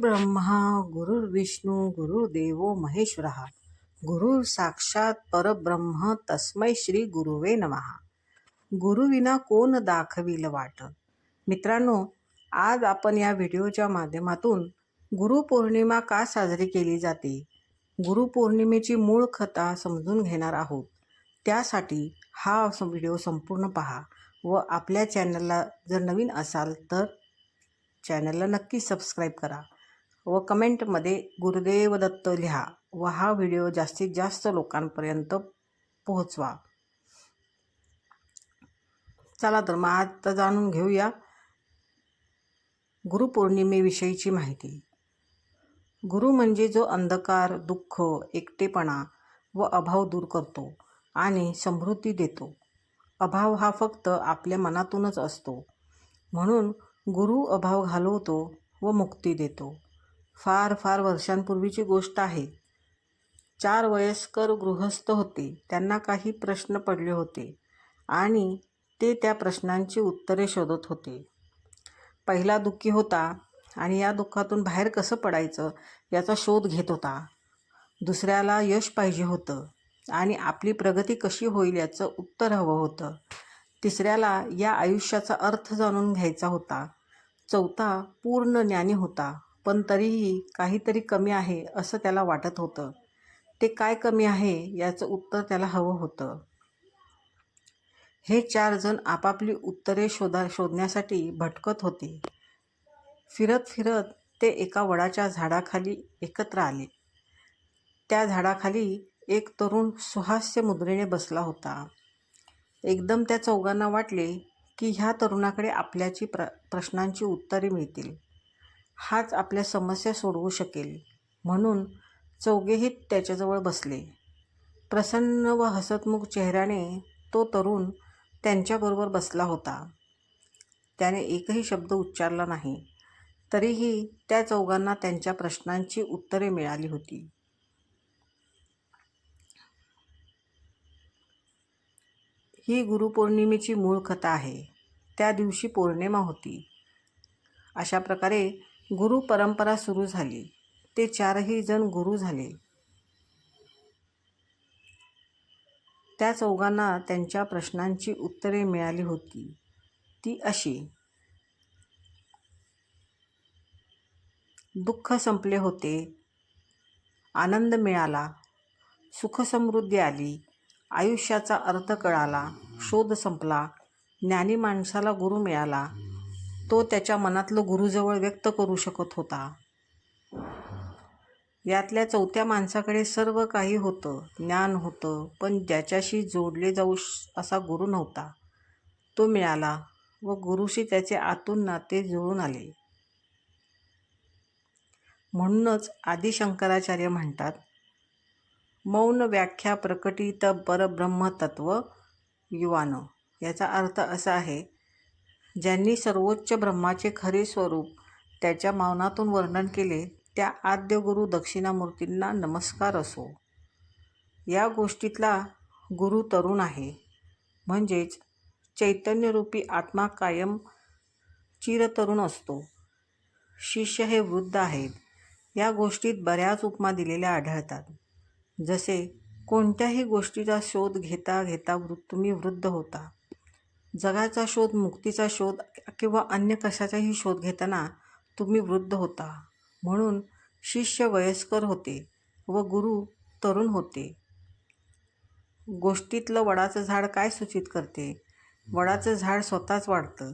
ब्रह्मा गुरुर्विष्णू गुरुदेवो महेश्वर। गुरुर साक्षात परब्रह्म तस्मै श्री गुरुवे नमहा गुरुविना कोण दाखविल वाट? मित्रांनो आज आपण या व्हिडिओच्या माध्यमातून गुरुपौर्णिमा का साजरी केली जाते? गुरुपौर्णिमेची मूळ कथा समजून घेणार आहोत. त्यासाठी हा व्हिडिओ संपूर्ण पहा व आपल्या चॅनलला जर नवीन असाल तर चॅनलला नक्की सबस्क्राईब करा. व कमेंटमध्ये गुरुदेव दत्त लिहा व हा व्हिडिओ जास्तीत जास्त लोकांपर्यंत पोहोचवा. चला तर मग आता जाणून घेऊया गुरुपौर्णिमेविषयीची माहिती. गुरु म्हणजे जो अंधकार दुःख एकटेपणा व अभाव दूर करतो आणि समृद्धी देतो. अभाव हा फक्त आपल्या मनातूनच असतो. म्हणून गुरु अभाव घालवतो व मुक्ती देतो. फार फार वर्षांपूर्वीची गोष्ट आहे. चार वयस्कर गृहस्थ होते. त्यांना काही प्रश्न पडले होते आणि ते त्या प्रश्नांची उत्तरे शोधत होते. पहिला दुःखी होता आणि या दुःखातून बाहेर कसं पडायचं याचा शोध घेत होता. दुसऱ्याला यश पाहिजे होतं आणि आपली प्रगती कशी होईल याचं उत्तर हवं होतं. तिसऱ्याला या आयुष्याचा अर्थ जाणून घ्यायचा होता. चौथा पूर्ण ज्ञानी होता. पण तरीही काहीतरी कमी आहे असं त्याला वाटत होतं. ते काय कमी आहे याचं उत्तर त्याला हवं होतं. हे चार जण आपापली उत्तरे शोधा शोधण्यासाठी भटकत होते. फिरत फिरत ते एका वडाच्या झाडाखाली एकत्र आले. त्या झाडाखाली एक तरुण सुहास्य मुद्रेने बसला होता. एकदम त्या चौघांना वाटले की ह्या तरुणाकडे आपल्याची प्र प्रश्नांची उत्तरे मिळतील. हाच आपल्या समस्या सोडवू शकेल. म्हणून चौघेही त्याच्याजवळ बसले. प्रसन्न व हसतमुख चेहऱ्याने तो तरुण त्यांच्याबरोबर बसला होता. त्याने एकही शब्द उच्चारला नाही. तरीही त्या चौघांना त्यांच्या प्रश्नांची उत्तरे मिळाली होती. ही गुरुपौर्णिमेची मूळ कथा आहे. त्या दिवशी पौर्णिमा होती. अशा प्रकारे गुरु परंपरा सुरू झाली. ते चारही जण गुरु झाले. त्या चौघांना त्यांच्या प्रश्नांची उत्तरे मिळाली होती. ती अशी. दुःख संपले होते. आनंद मिळाला. सुखसमृद्धी आली. आयुष्याचा अर्थ कळाला. शोध संपला. ज्ञानी माणसाला गुरु मिळाला. तो त्याच्या मनातलं गुरुजवळ व्यक्त करू शकत होता. यातल्या चौथ्या माणसाकडे सर्व काही होतं ज्ञान होतं पण ज्याच्याशी जोडले जाऊ असा गुरु नव्हता. तो मिळाला व गुरुशी त्याचे आतून नाते जुळून आले. म्हणूनच आदिशंकराचार्य म्हणतात मौन व्याख्या प्रकटित परब्रह्मतत्व युवान. याचा अर्थ असा आहे ज्यांनी सर्वोच्च ब्रह्माचे खरे स्वरूप त्याच्या मौनातून वर्णन केले त्या आद्य गुरु दक्षिणामूर्तींना नमस्कार असो. या गोष्टीतला गुरु तरुण आहे. म्हणजेच चैतन्यरूपी आत्मा कायम चिरतरुण असतो. शिष्य हे वृद्ध आहेत. या गोष्टीत बऱ्याच उपमा दिलेल्या आढळतात. जसे कोणत्याही गोष्टीचा शोध घेता घेता वृ तुम्ही वृद्ध होता. जगाचा शोध मुक्तीचा शोध किंवा अन्य कशाचाही शोध घेताना तुम्ही वृद्ध होता. म्हणून शिष्य वयस्कर होते व गुरु तरुण होते. गोष्टीतलं वडाचं झाड काय सूचित करते? वडाचं झाड स्वतःच वाढतं.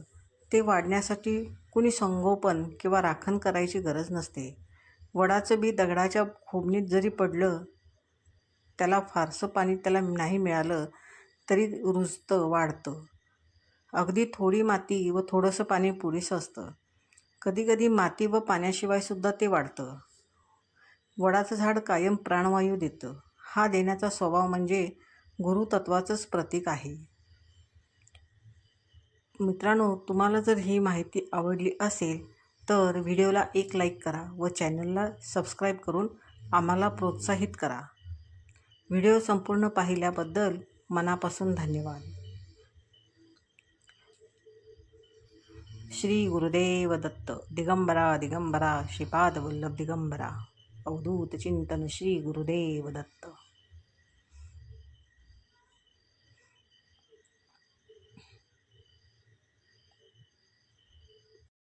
ते वाढण्यासाठी कुणी संगोपन किंवा राखण करायची गरज नसते. वडाचं बी दगडाच्या खोबणीत जरी पडलं त्याला फारसं पाणी त्याला नाही मिळालं तरी रुजतं वाढतं. अगदी थोडी माती व थोडंसं पाणी पुरेसं असतं. कधीकधी माती व पाण्याशिवायसुद्धा ते वाढतं. वडाचं झाड कायम प्राणवायू देतं. हा देण्याचा स्वभाव म्हणजे गुरुतत्वाचंच प्रतीक आहे. मित्रांनो तुम्हाला जर ही माहिती आवडली असेल तर व्हिडिओला एक लाईक करा व चॅनलला सबस्क्राईब करून आम्हाला प्रोत्साहित करा. व्हिडिओ संपूर्ण पाहिल्याबद्दल मनापासून धन्यवाद. श्री गुरुदेव दत्त दिगंबरा दिगंबरा श्रीपाद वल्लभ दिगंबरा अवधूत चिंतन श्री गुरुदेव दत्त